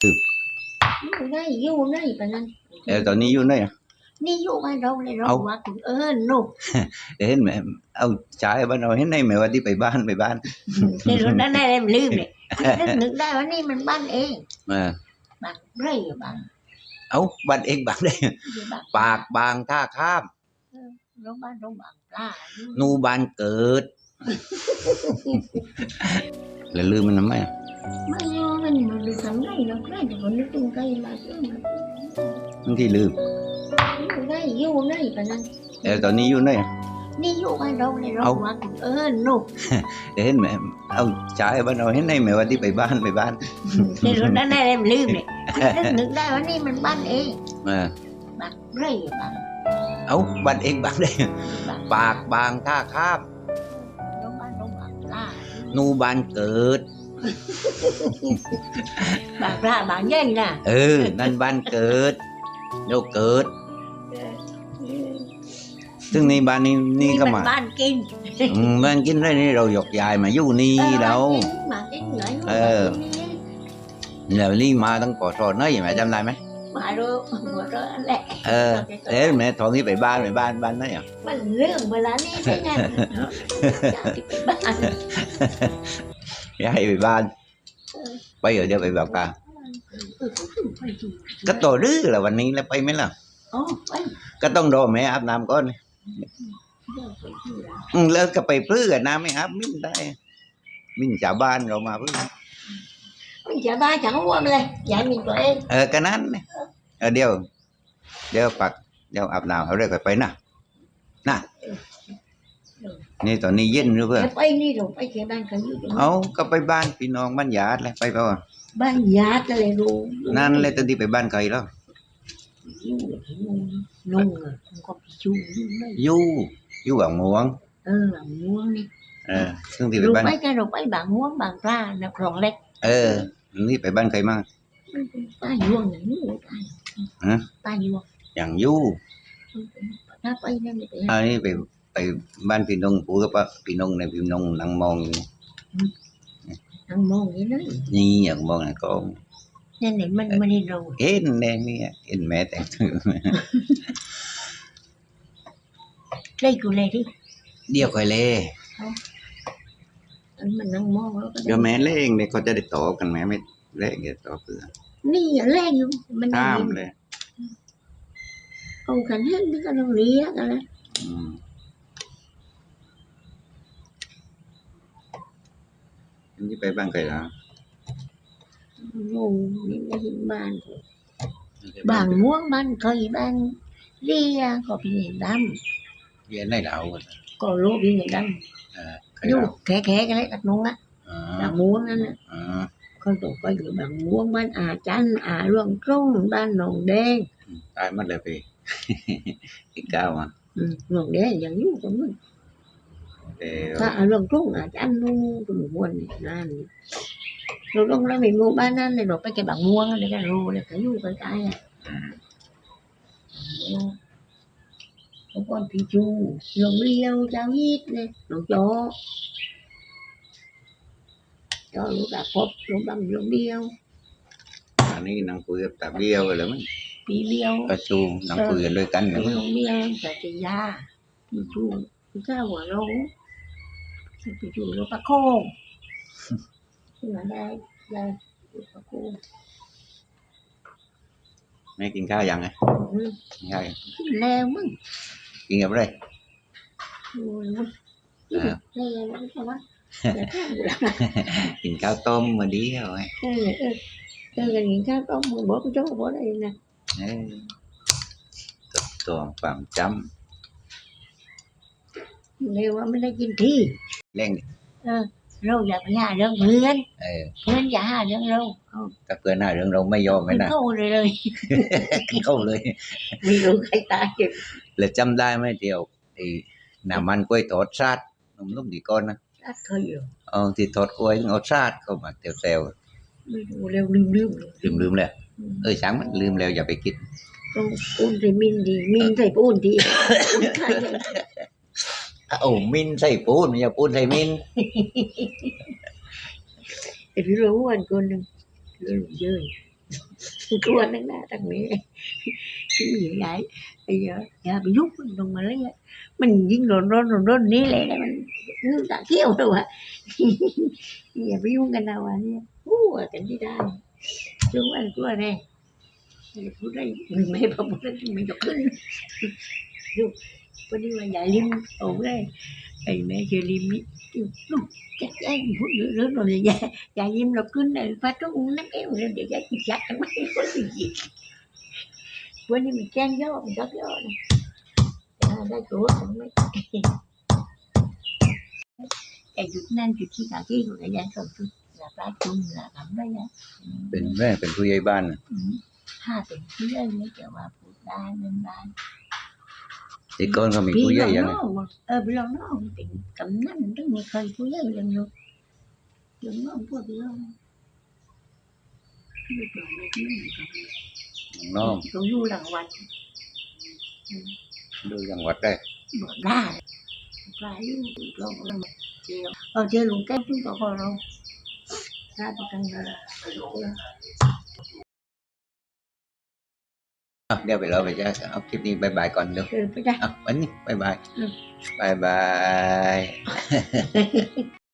อยู่ได้อยู่ได้ปะนั้นเออตอนนี้อยู่ไหนอะนี่อยู่บ้านเราเลยเราเอาว่าคุณเออหนุกเดี๋ยวเห็นไหมเอาจ่ายบ้านเราเห็นไหมแม่ว่าที่ไปบ้านไปบ้านในรถนั้นได้เลยลืมเลยนึกนึกได้ว่านี่มันบ้านเองเออบ้านไร่อยู่บ้านเอาบ้านเองบ้านได้อยู่บ้านปากบางท่าข้ามโรงพยาบาลโรงพยาบาลปลาอยู่นูบ้านเกิดแล้วลืมมันทำไมอะไม่รู้ มันมันดูทำไรเราใครจะคนนึกถึงใครมาเรื่องมันบางทีลืมอยู่ได้อยู่ได้ปะนั้นเออตอนนี้อยู่ไหนอะนี่อยู่บ้านเราเลยเราเอาว่าคุณเออหนุกเดี๋ยวเห็นไหมเอาจ่ายบ้านเราเห็นไหมแม่ว่าที่ไปบ้านไปบ้านในรถนั้นได้เลยลืมเลยนึกนึกได้ว่านี่มันบ้านเองเออบ้านไร่อยู่บ้านเอาบ้านเองบ้านได้อยู่บ้านปากบางท่าข้ามโรงพยาบาลโรงพยาบาลปลาอยู่นูบ้านเกิด บางปลาบางแย่งน่ะเออ นั่นบ้านเกิดโยเกิด ซึ่งในบ้านนี้นี่ก็มัมาบ้านกินอืมบ้านกินได้นี่เราหยกยายมาอยู่นี่แล้วมากินไหนเออแล้วนี่มาตั้งปอสอนเนยแม่จำได้ไหมมาดูหัวเราะแหละเออเอ๊ะแม่ทองนี่ไปบ้านไปบ้านบ้านไหนอะมันเรื่องเวลานี้ใช่ไหมบ้าน ยายไปบ้าน ไปเดี๋ยวเดี๋ยวไปแบบกันก็โตรื้อแล้ววันนี้แล้วไปไหมล่ะโอ้ไปก็ต้องรอแม่อาบน้ำก่อนอืมแล้วก็ไปพื้กันน้ำไม่อาบมิ้นได้ มิ้นจากบ้านเรามาพื้ mình chả ba chẳng qua mà đây dạy mình tụi em เออก็นั้นเนี่ยเออเดี๋ยว เดี๋ยวปักเดี๋ยวอาบน้ำเขาเรียกไปนะนะ นี่ตอนนี้เย็นหรือเปล่า chụp em đi rồi phải kìa ban cần như เอาก็ไปบ้านพี่น้องบ้านญาติเลยไปเปล่าอะ ban giá cho lại luôn นั่นเลยตอนที่ไปบ้านใครแล้ว nung rồi không có bị chu nung đây อยู่อยู่บางม่วง ừ bạn muốn đi เออซึ่งที่ไป rồi บ้าน mấy cái rồi mấy bạn muốn bạn ra nó còn lệch เออนี่ไปบ้านใครมั่ง ta vuông này nữa ta Hả? ta vuông อย่างอยู่ nó bay lên để อันนี้ไป ไปบ้านพี่นงปูกับว่าพี่นงในพี่นงนั่งมองอยู่ ăn mòn vậy đó นี่อย่างมองนะก็ nên để mình mình đi rồi เห็นแน่เนี่ยเห็นแม่แต่งตัว đây của này đi เดี๋ยวค่อยเล่ mình ăn mòn nó có เดี๋ยวแม่เล่งเนี่ยเขาจะได้ต่อกันไหมไม่เล่งเดี๋ยวต่อเพื่อ đi lên luôn mình ตาม đi เลย không cần hết biết cái đâu lý á cái đó อืมอันนี้ไปบ้านใค รแล้ว ngu những cái hình bàn bàn muốn bàn cây bàn đi à, có bị người đâm เรียนได้แล้วอะ có lô bị người đâm เออใคร dù แล้ว khẽ khẽ cái đấy đặt luôn á อ๋อ là muốn á nè อ๋อ coi tụi coi dự bàn muốn bàn à chanh à luôn trung bàn nồng đen ตายหมดเลยพี่อีกเก้าอะ ừ, nồng đen là dẫn dụ của mình เดี๋ยว ta à luôn trung à chanh luôn tụi mình buồn này là rồi lúc đó mình mua ban ăn này rồi cái cái bàn mua này cái rô này cái dụ cái cái à có con phi chu lồng liêu cháu ít này nó cho cho lúc đã cốt lúc bằng lồng liêu อันนี้นั่งคุยกับตาเบี้ยวเลยมั้ง phi liêu ก็ชูนั่งคุยกันด้วยกันเลย cái มั้ง lồng liêu cả cái da phi chu cái sao quả lỗ phi chu nó bắt khô nhưng mà đây đây bắt khô แม่กินข้าวยังไง ừ. กินข้าวยัง leo mất กินกับอะไร Ôi, mất. À. leo mất sao á Dạ, thế là กินข้าวต้มมาดีเอาไว้ Đây là ừ. Đây là những cái có một bữa cái chỗ của đây nè เออตัวตัวความจ Leo mà mình đã chín thi ำเร่ง Râu dạ phải hà đơn Huyền เออ Huyền dạ hà đơn râu Không ถ้าเพื่อนหน้าเรื่องเราไม่ยอมไม่ Mình นะ thâu rồi rồi เข้าเลย Vì đủ khai ta kịp แล้วจำได้ไหมเดียวไอ้น้ำมันกล้วยทอดชาตินุ่มๆดีก้อนนะ Đã khơi rồi เออที่ทอดกล้วยเอาชาติเข้ามาเซลล์ Mình đủ leo lưm lưm ลืมลืมๆเลยเออช้างมันลืมแล้วอย่าไปคิด Không ôn thì mình thì mình phải ôn thì ôn khai vậy. โอ้ มินใส่ปูนอย่าปูนใส่มิน Thì rú anh con đừng Rú chơi กลัวนั่งหน้าทางนี้ที่ใหญ่ไอ้เหี้ยอย่าไปยุบมันลงมาเลยมันยิ่งโดนโดนโดนโดนนี่เลยนะมันงูตาเขี้ยวตัวอะอย่าไปยุ่งกันนะวะเนี่ยอู้กันที่ได้ช่วงวันกลัวแน่อย่าพูดได้ไม่พอพูดได้ไม่ยกขึ้นดู วันนี้วันใหญ่ลิมโอ้ยไอ้แม่เชอริมนี่ลูก chắc chắn พูดเรื่อง rồi là dạ dạ im là cứ này phát có uống nắng kéo lên để dạ chị chắc chẳng mấy có gì gì bữa nay mình trang gió mình có gió này à, đây của chẳng mấy cái chút nan chút chi cả kia của cái dạ rồi chút là ba chung là lắm đấy nhá เป็นแม่เป็นผู้ใหญ่บ้านน่ะ hai tuần phía đây mới chờ bà phụ đa nên ba ที่ก้อนเขามีผู้ใหญ่ยังไง ờ bị lâu nó không tiện cầm nắm rất Ikon kami kuya yan. Eh, bilang na ako. Kami na, nandang ni kay kuya yan yun. Yung na po, bilang. No. Cũng du làng hoạch. Du làng hoạch đây. Bỏ ra. Ra đi, lộn làng Ờ, chơi luôn cái chúng tôi còn đâu. Ra tôi cần rồi. Ờ. đeo về lỗi về cho học tiếp đi bye bye còn được ừ, bye bye. Ờ, bye bye, ừ. bye, bye.